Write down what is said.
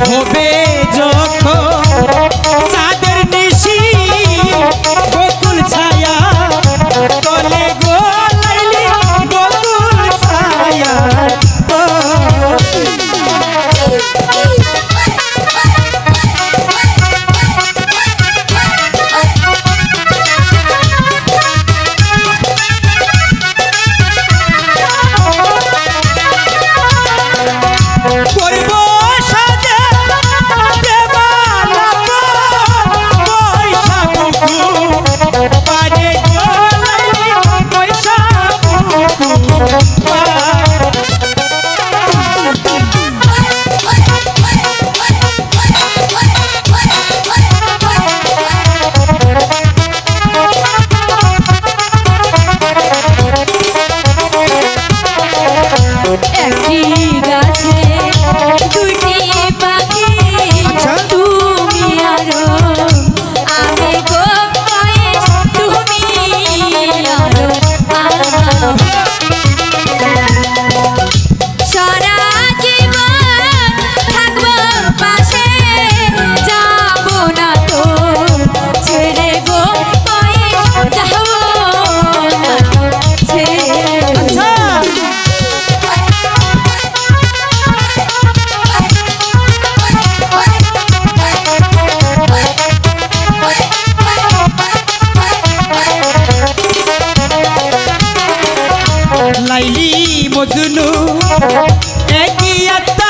হবে জয়। লাইলি মজনু। একই আত্মা